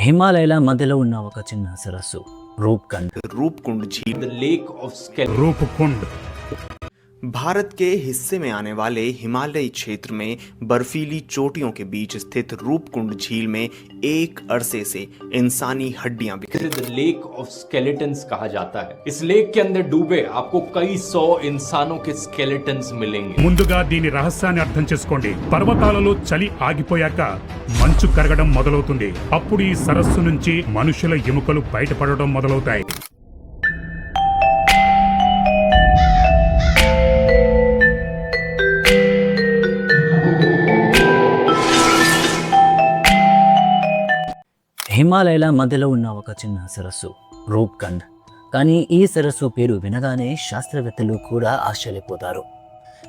హిమాలయాల మధ్యలో ఉన్న ఒక చిన్న సరస్సు రూప్కండ్. Roopkund lake of Roopkund. Bharat के हिस्से में आने वाले हिमालयी क्षेत्र में बर्फीली चोटियों के बीच स्थित रूपकुंड झील में एक अरसे से इंसानी हड्डियां बिखरी इसे the lake of skeletons कहा जाता है इस लेक के अंदर डूबे आपको कई सौ इंसानों के skeletons मिलेंगे ముందుగా దీని రహస్యాన్ని అర్థం చేసుకోండి పర్వతాలలో చలి ఆగిపోయాక మంచు కరగడం మొదలవుతుంది అప్పుడు ఈ సరస్సు నుంచి మనుషుల ఎముకలు బయటపడడం మొదలవుతాయి హిమాలయాల మధ్యలో ఉన్న ఒక చిన్న సరస్సు రూప్కండ్ కానీ ఈ సరస్సు పేరు వినగానే శాస్త్రవేత్తలు కూడా ఆశ్చర్యపోతారు.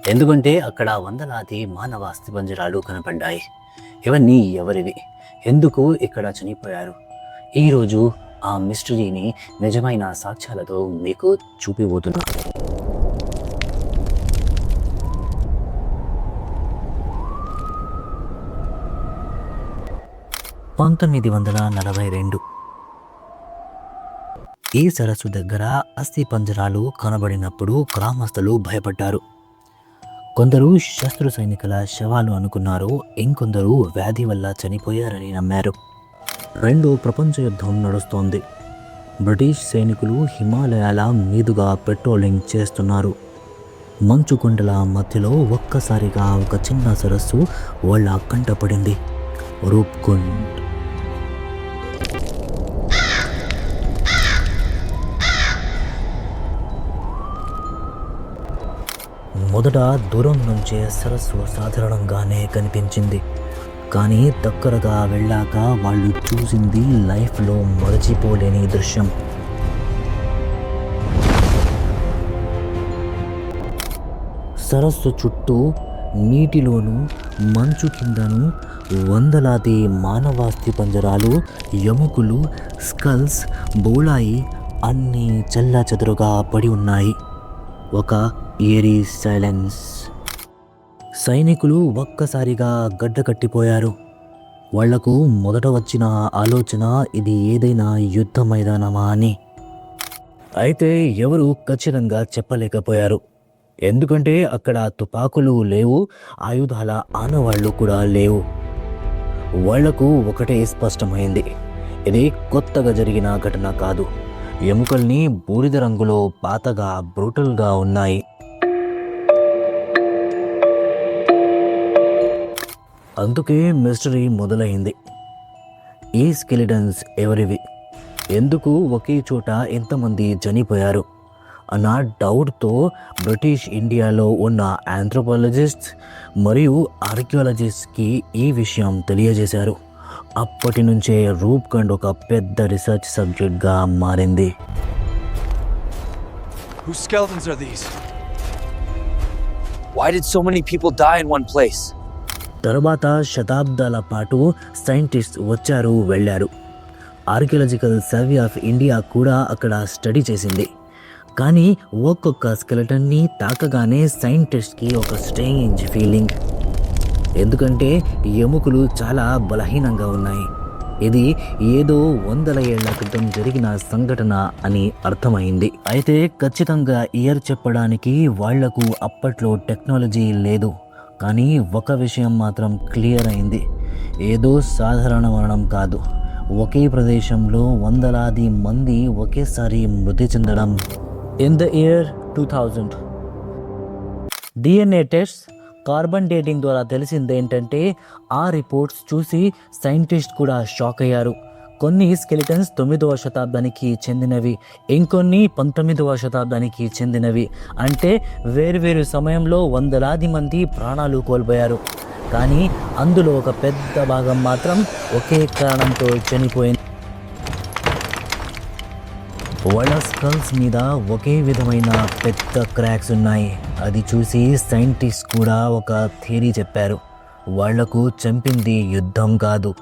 ఎందుకంటే అక్కడ వందలాది మానవ అస్థిపంజరాలు కనపడ్డాయి. ఇవన్నీ ఎవరివి? ఎందుకు ఇక్కడ చనిపోయారు? ఈరోజు ఆ మిస్టరీని నిజమైన సాక్ష్యాలతో మీకు చూపిపోతున్నా పంతొమ్మిది వందల నలభై రెండు. ఈ సరస్సు దగ్గర అస్థి పంజరాలు కనబడినప్పుడు గ్రామస్తులు భయపడ్డారు. కొందరు శస్త్రు సైనికుల శవాలు అనుకున్నారు ఇంకొందరు వ్యాధి వల్ల చనిపోయారని నమ్మారు. రెండో ప్రపంచ యుద్ధం నడుస్తోంది. బ్రిటిష్ సైనికులు హిమాలయాల మీదుగా పెట్రోలింగ్ చేస్తున్నారు. మంచు కొండల మధ్యలో ఒక్కసారిగా ఒక చిన్న సరస్సు వాళ్ళ కంటపడింది రూప్కుండ్. మొదట దూరం నుంచే సరస్సు సాధారణంగానే కనిపించింది. కానీ దగ్గరగా వెళ్ళాక వాళ్ళు చూసింది లైఫ్లో మరచిపోలేని దృశ్యం. సరస్సు చుట్టూ నీటిలోనూ మంచు కిందను వందలాది మానవాస్థి పంజరాలు ఎముకలు స్కల్స్ బోళాయి అన్నీ చెల్లాచెదురుగా పడి ఉన్నాయి. ఒక ఏరీ సైలెన్స్. సైనికులు ఒక్కసారిగా గడ్డ కట్టిపోయారు. వాళ్ళకు మొదట వచ్చిన ఆలోచన ఇది ఏదైనా యుద్ధ మైదానమా అని. అయితే ఎవరు ఖచ్చితంగా చెప్పలేకపోయారు. ఎందుకంటే అక్కడ తుపాకులు లేవు ఆయుధాల ఆనవాళ్ళు కూడా లేవు. వాళ్ళకు ఒకటే స్పష్టమైంది. ఇది కొత్తగా జరిగిన ఘటన కాదు. ఎముకల్ని బూడిద రంగులో పాతగా బ్రూటల్గా ఉన్నాయి. అందుకే మిస్టరీ మొదలైంది. ఈ స్కెలిడన్స్ ఎవరివి? ఎందుకు ఒకే చోట ఎంతమంది చనిపోయారు? అన్న డౌట్తో బ్రిటిష్ ఇండియాలో ఉన్న ఆంథ్రోపాలజిస్ట్స్ మరియు ఆర్కియాలజిస్ట్కి ఈ విషయం తెలియజేశారు అప్పటి నుంచే రూప్కండ్ ఒక పెద్ద రీసెర్చ్ సబ్జెక్ట్గా మారింది Whose skeletons are these? Why did so many people die in one place? తరువాత శతాబ్దాల పాటు సైంటిస్ట్ వచ్చారు వెళ్ళారు ఆర్కియలాజికల్ సర్వే ఆఫ్ ఇండియా కూడా అక్కడ స్టడీ చేసింది కానీ ఒక్కొక్క స్కెలటన్ని తాకగానే సైంటిస్ట్కి ఒక స్ట్రేంజ్ ఫీలింగ్. ఎందుకంటే ఎముకలు చాలా బలహీనంగా ఉన్నాయి. ఇది ఏదో వందల ఏళ్ళ క్రితం జరిగిన సంఘటన అని అర్థమైంది. అయితే ఖచ్చితంగా ఇయర్ చెప్పడానికి వాళ్ళకు అప్పట్లో టెక్నాలజీ లేదు. కానీ ఒక విషయం మాత్రం క్లియర్ అయింది. ఏదో సాధారణ మరణం కాదు. ఒకే ప్రదేశంలో వందలాది మంది ఒకేసారి మృతి చెందడం in the year two thousand DNA test carbon dating ద్వారా తెలిసింది ఏంటంటే ఆ రిపోర్ట్స్ చూసి సైంటిస్ట్ కూడా షాక్ అయ్యారు. కొన్ని స్కెలిటన్స్ తొమ్మిదవ శతాబ్దానికి చెందినవి ఇంకొన్ని పంతొమ్మిదవ శతాబ్దానికి చెందినవి. అంటే వేరువేరు సమయంలో వందలాది మంది ప్రాణాలు కోల్పోయారు. కానీ అందులో ఒక పెద్ద భాగం మాత్రం ఒకే కారణంతో చనిపోయింది. వాళ్ళ స్కల్స్ మీద ఒకే విధమైన పెద్ద క్రాక్స్ ఉన్నాయి. అది చూసి సైంటిస్ట్ కూడా ఒక థియరీ చెప్పారు. వాళ్ళకు చంపింది యుద్ధం కాదు.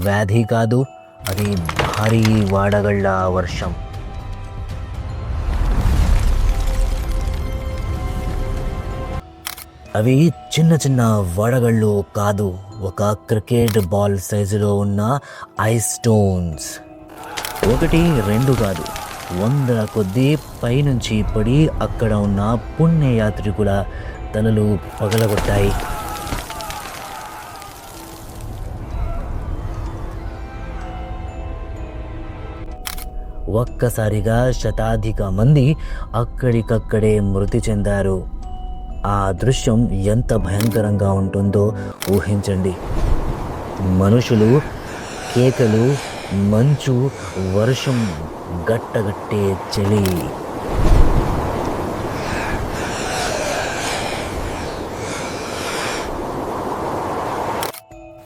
వ్యాధి కాదు. అది భారీ వాడగళ్ళ వర్షం. అవి చిన్న చిన్న వడగళ్ళు కాదు. ఒక క్రికెట్ బాల్ సైజులో ఉన్న ఐస్ స్టోన్స్. ఒకటి రెండు కాదు. వందల కొద్దీ పైనుంచి పడి అక్కడ ఉన్న పుణ్యయాత్రికుల తలలు పగలగొట్టాయి. ఒక్కసారిగా శతాధిక మంది అక్కడికక్కడే మృతి చెందారు. ఆ దృశ్యం ఎంత భయంకరంగా ఉంటుందో ఊహించండి. మనుషులు కేకలు మంచు వర్షం గట్టగట్టే చలి.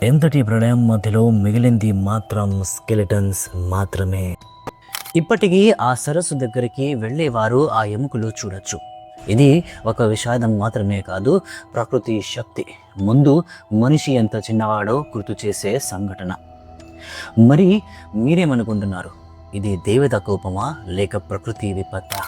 ఎంతటి ప్రళయం మధ్యలో మిగిలింది మాత్రం స్కెలిటన్స్ మాత్రమే. ఇప్పటికీ ఆ సరస్సు దగ్గరికి వెళ్ళేవారు ఆ ఎముకలు చూడొచ్చు. ఇది ఒక విషాదం మాత్రమే కాదు ప్రకృతి శక్తి. ముందు మనిషి ఎంత చిన్నవాడో గుర్తు చేసే సంఘటన. మరి మీరేమనుకుంటున్నారు? ఇది దేవత కోపమా లేక ప్రకృతి విపత్తా?